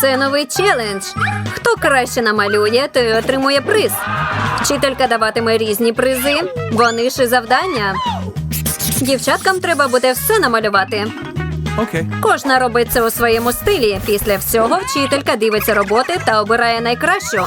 Це новий челендж. Хто краще намалює, той отримує приз. Вчителька даватиме різні призи. Вони ж і завдання. Дівчаткам треба буде все намалювати. Okay. Кожна робить це у своєму стилі. Після всього вчителька дивиться роботи та обирає найкращу.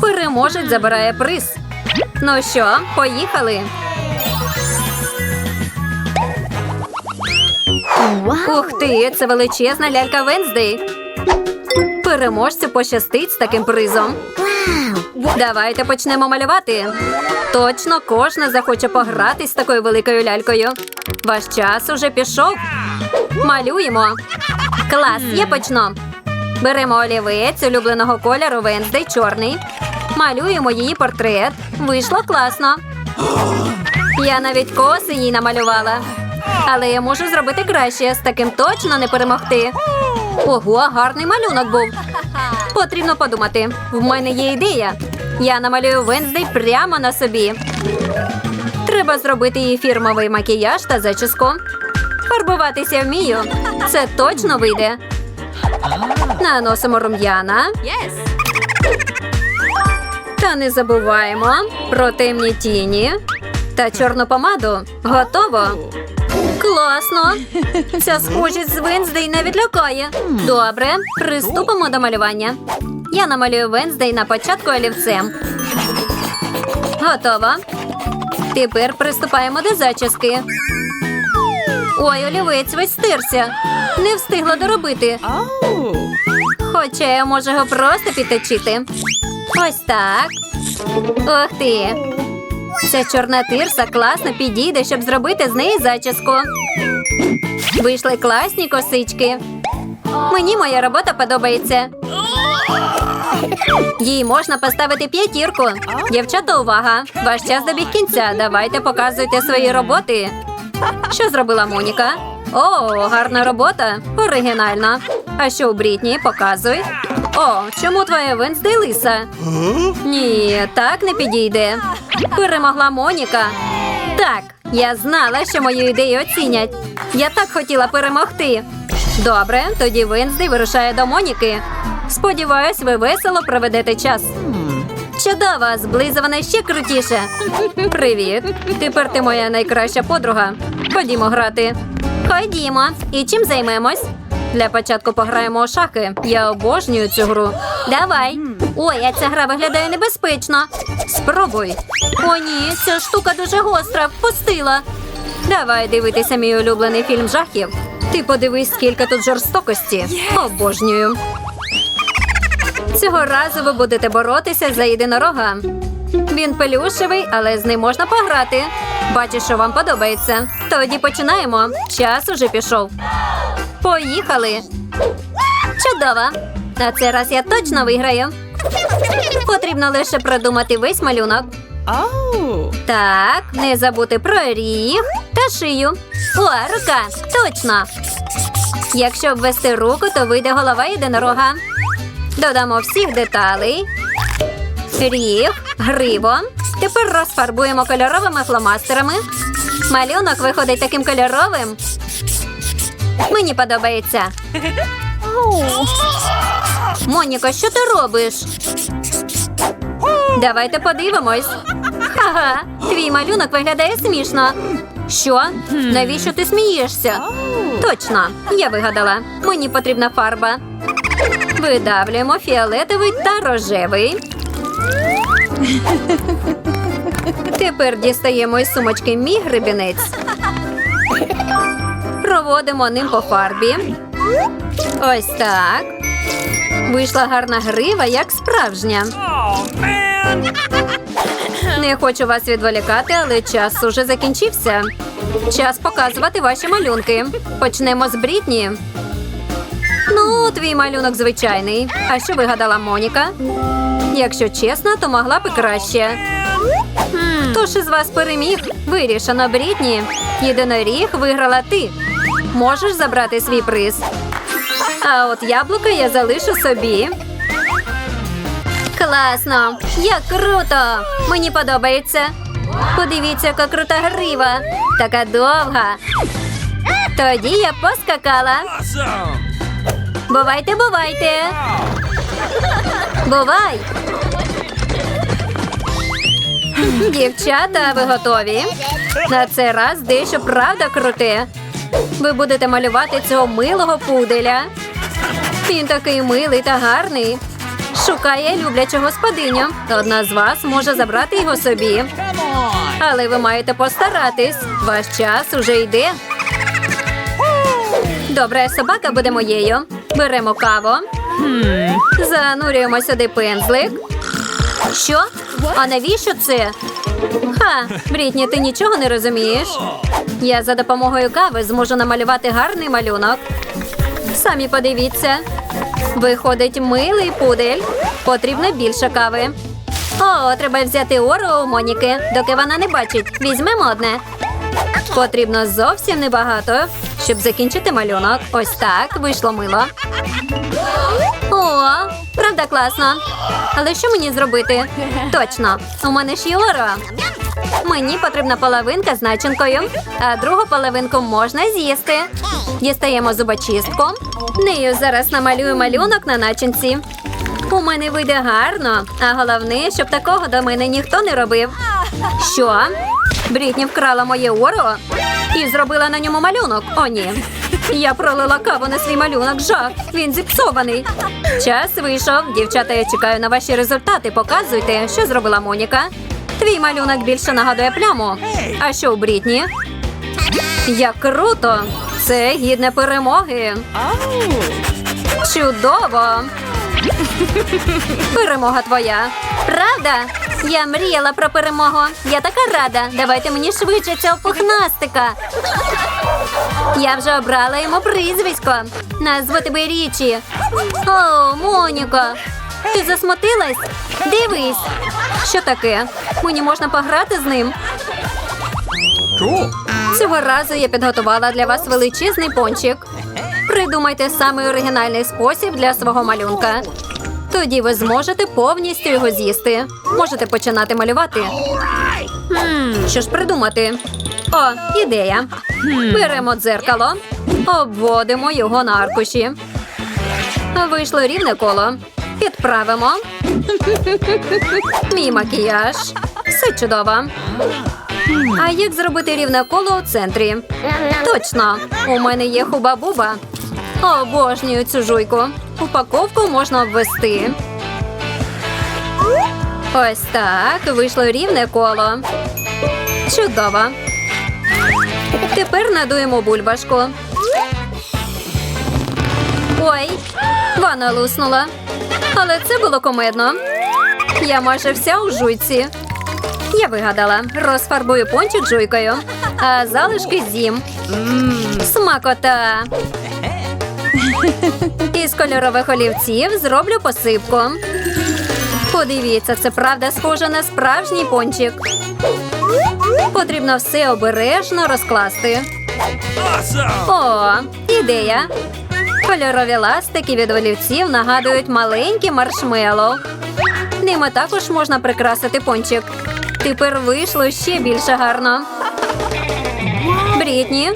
Переможець забирає приз. Ну що, поїхали? Ух ти, це величезна лялька Венздей. Переможцю пощастить з таким призом. Давайте почнемо малювати. Точно кожна захоче погратись з такою великою лялькою. Ваш час уже пішов. Малюємо. Клас, я почну. Беремо олівець улюбленого кольору Венздей чорний. Малюємо її портрет. Вийшло класно. Я навіть коси їй намалювала. Але я можу зробити краще. З таким точно не перемогти. Ого, гарний малюнок був. Потрібно подумати. В мене є ідея. Я намалюю Венздей прямо на собі. Треба зробити їй фірмовий макіяж та зачіску. Фарбуватися вмію. Це точно вийде. Наносимо рум'яна. Та не забуваємо про темні тіні та чорну помаду. Готово. Класно. Ця схожість з Венздей не відлякає. Добре, приступимо до малювання. Я намалюю Венздей на початку олівцем. Готово. Тепер приступаємо до зачіски. Ой, олівець весь стерся. Не встигла доробити. Хоча я можу його просто підточити. Ось так. Ух ти. Ця чорна тирса класно підійде, щоб зробити з неї зачіску. Вийшли класні косички. Мені моя робота подобається. Їй можна поставити п'ятірку. Дівчата, увага! Ваш час добіг кінця. Давайте показуйте свої роботи. Що зробила Моніка? О, гарна робота. Оригінальна. А що у Брітні? Показуй. О, чому твоя Венздей лиса? Ні, так не підійде. Перемогла Моніка. Так, я знала, що мою ідею оцінять. Я так хотіла перемогти. Добре, тоді Венздей вирушає до Моніки. Сподіваюсь, ви весело проведете час. Чудово, зблизувана ще крутіше. Привіт. Тепер ти моя найкраща подруга. Ходімо грати. Ходімо. І чим займемось? Для початку пограємо у шахи. Я обожнюю цю гру. Давай. Ой, а ця гра виглядає небезпечно. Спробуй. О, ні, ця штука дуже гостра. Впустила. Давай дивитися мій улюблений фільм жахів. Ти подивись, скільки тут жорстокості. Обожнюю. Цього разу ви будете боротися за єдинорога. Він пелюшевий, але з ним можна пограти. Бачу, що вам подобається. Тоді починаємо. Час уже пішов. Поїхали. Чудово. На цей раз я точно виграю. Потрібно лише продумати весь малюнок. Oh. Так, не забути про ріг та шию. О, рука! Точно! Якщо обвести руку, то вийде голова єдинорога. Додамо всіх деталей. Ріг, гриво. Тепер розфарбуємо кольоровими фломастерами. Малюнок виходить таким кольоровим. Мені подобається. Моніко, що ти робиш? Давайте подивимось. Ага, твій малюнок виглядає смішно. Що? Навіщо ти смієшся? Точно, я вигадала. Мені потрібна фарба. Видавлюємо фіолетовий та рожевий. Тепер дістаємо із сумочки мій гребінець. Проводимо ним по фарбі. Ось так. Вийшла гарна грива, як справжня. Не хочу вас відволікати, але час уже закінчився. Час показувати ваші малюнки. Почнемо з Брітні. Ну, твій малюнок звичайний. А що вигадала Моніка? Якщо чесно, то могла б і краще. Хто ж із вас переміг? Вирішено, Брітні. Єдиноріг виграла ти. Можеш забрати свій приз. А от яблука я залишу собі. Класно! Як круто! Мені подобається. Подивіться, яка крута грива. Така довга. Тоді я поскакала. Бувайте, бувайте. Бувай. Дівчата, ви готові? На цей раз дещо правда круте. Ви будете малювати цього милого пуделя. Він такий милий та гарний. Шукає люблячу господиню. Одна з вас може забрати його собі. Але ви маєте постаратись. Ваш час уже йде. Добре, собака буде моєю. Беремо каву. Занурюємо сюди пензлик. Що? А навіщо це? Ха, Брітні, ти нічого не розумієш. Я за допомогою кави зможу намалювати гарний малюнок. Самі подивіться. Виходить милий пудель. Потрібно більше кави. О, треба взяти ору у Моніки, доки вона не бачить. Візьмемо одне. Потрібно зовсім небагато, щоб закінчити малюнок. Ось так вийшло мило. О, правда класно. Але що мені зробити? Точно, у мене ж є ора. Мені потрібна половинка з начинкою, а другу половинку можна з'їсти. Дістаємо зубочистку. Нею зараз намалюю малюнок на начинці. У мене вийде гарно, а головне, щоб такого до мене ніхто не робив. Що? Брітні вкрала моє оро і зробила на ньому малюнок. О, ні. Я пролила каву на свій малюнок. Жах. Він зіпсований. Час вийшов. Дівчата, я чекаю на ваші результати. Показуйте, що зробила Моніка. Твій малюнок більше нагадує пляму. А що у Брітні? Як круто! Це гідне перемоги. Чудово! Перемога твоя. Правда? Я мріяла про перемогу. Я така рада. Давайте мені швидше цього пухнастика. Я вже обрала йому прізвисько. Назву тебе Річі. О, Моніка. Ти засмутилась? Дивись. Що таке? Мені можна пограти з ним. Цього разу я підготувала для вас величезний пончик. Придумайте самий оригінальний спосіб для свого малюнка. Тоді ви зможете повністю його з'їсти. Можете починати малювати. Хм, що ж придумати? О, ідея. Беремо дзеркало, обводимо його на аркуші. Вийшло рівне коло. Підправимо. Мій макіяж. Все чудово. А як зробити рівне коло у центрі? Точно, у мене є хуба-буба. Обожнюю цю жуйку. Упаковку можна обвести. Ось так. Вийшло рівне коло. Чудово. Тепер надуємо бульбашку. Ой, вона луснула. Але це було комедно. Я майже вся у жуйці. Я вигадала, розфарбую пончик жуйкою, а залишки з'їм. Смакота. Із кольорових олівців зроблю посипку. Подивіться, це правда схоже на справжній пончик. Потрібно все обережно розкласти. О, ідея. Кольорові ластики від олівців нагадують маленькі маршмеллоу. Ними також можна прикрасити пончик. Тепер вийшло ще більше гарно. Брітні,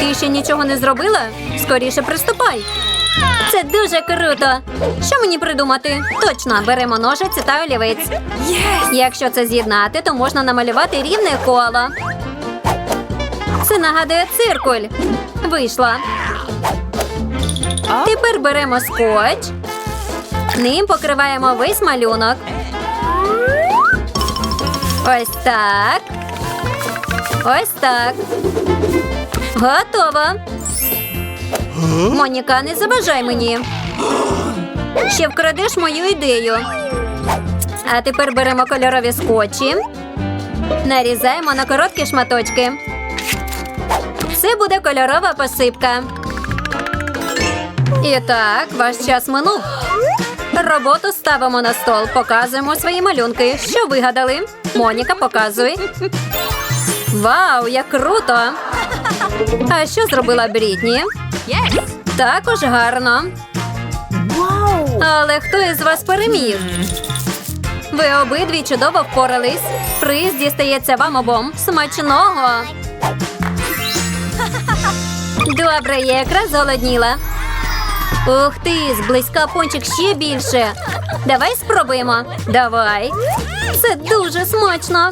ти ще нічого не зробила? Скоріше приступай. Це дуже круто. Що мені придумати? Точно, беремо ножиці та олівець. Якщо це з'єднати, то можна намалювати рівне коло. Це нагадує циркуль. Вийшла. Тепер беремо скотч. Ним покриваємо весь малюнок. Ось так. Ось так. Готово. Моніка, не заважай мені. Ще вкрадеш мою ідею. А тепер беремо кольорові скотчі, нарізаємо на короткі шматочки. Це буде кольорова посипка. І так, ваш час минув. Роботу ставимо на стол, показуємо свої малюнки. Що вигадали? Моніка, показуй. Вау, як круто! А що зробила Брітні? Також гарно. Але хто із вас переміг? Ви обидві чудово впорались. Приз дістається вам обом. Смачного. Добре, я якраз голодніла. Ух ти, зблизька пончик ще більше. Давай спробуємо. Давай. Це дуже смачно.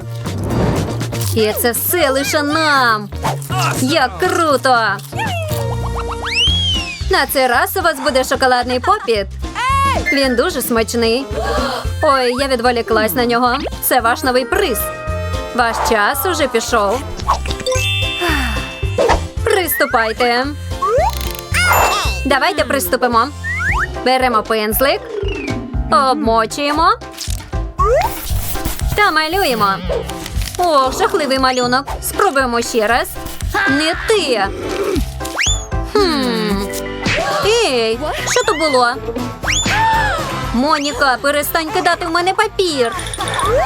І це все лише нам. Як круто! На цей раз у вас буде шоколадний попіт. Він дуже смачний. Ой, я відволіклась на нього. Це ваш новий приз. Ваш час уже пішов. Приступайте. Давайте приступимо. Беремо пензлик, обмочуємо та малюємо. О, жахливий малюнок. Спробуємо ще раз. Не ти. Хм. Ей, що то було? Моніка, перестань кидати в мене папір.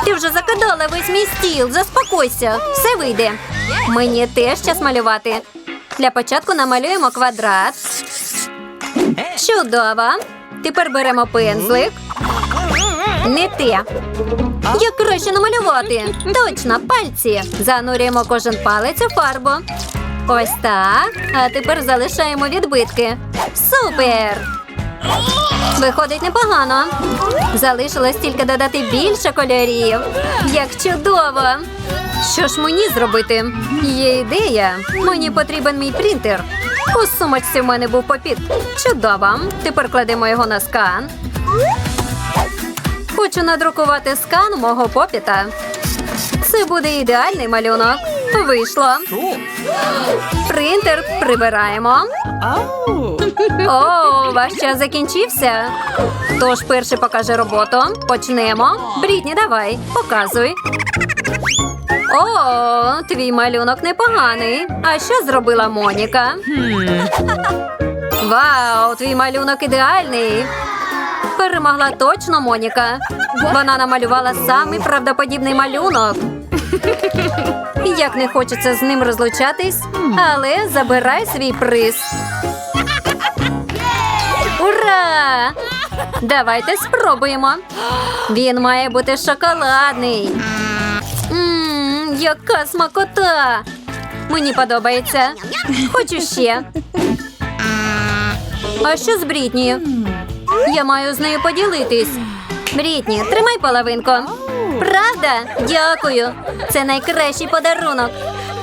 Ти вже закидала весь мій стіл. Заспокойся, все вийде. Мені теж час малювати. Для початку намалюємо квадрат. Чудово. Тепер беремо пензлик. Не те. Як краще намалювати? Точно, пальці. Занурюємо кожен палець у фарбу. Ось так. А тепер залишаємо відбитки. Супер! Виходить непогано. Залишилось тільки додати більше кольорів. Як чудово! Що ж мені зробити? Є ідея. Мені потрібен мій принтер. У сумочці в мене був попіт. Чудово. Тепер кладемо його на скан. Хочу надрукувати скан мого попіта. Це буде ідеальний малюнок. Вийшло. Принтер прибираємо. О, ваш час закінчився. Тож перший покаже роботу. Почнемо. Брітні, давай, показуй. О, твій малюнок непоганий. А що зробила Моніка? Вау, твій малюнок ідеальний. Перемогла точно Моніка. Вона намалювала самий правдоподібний малюнок. Як не хочеться з ним розлучатись, але забирай свій приз. Ура! Давайте спробуємо. Він має бути шоколадний. Яка смакота! Мені подобається. Хочу ще. А що з Брітні? Я маю з нею поділитись. Брітні, тримай половинку. Правда? Дякую. Це найкращий подарунок.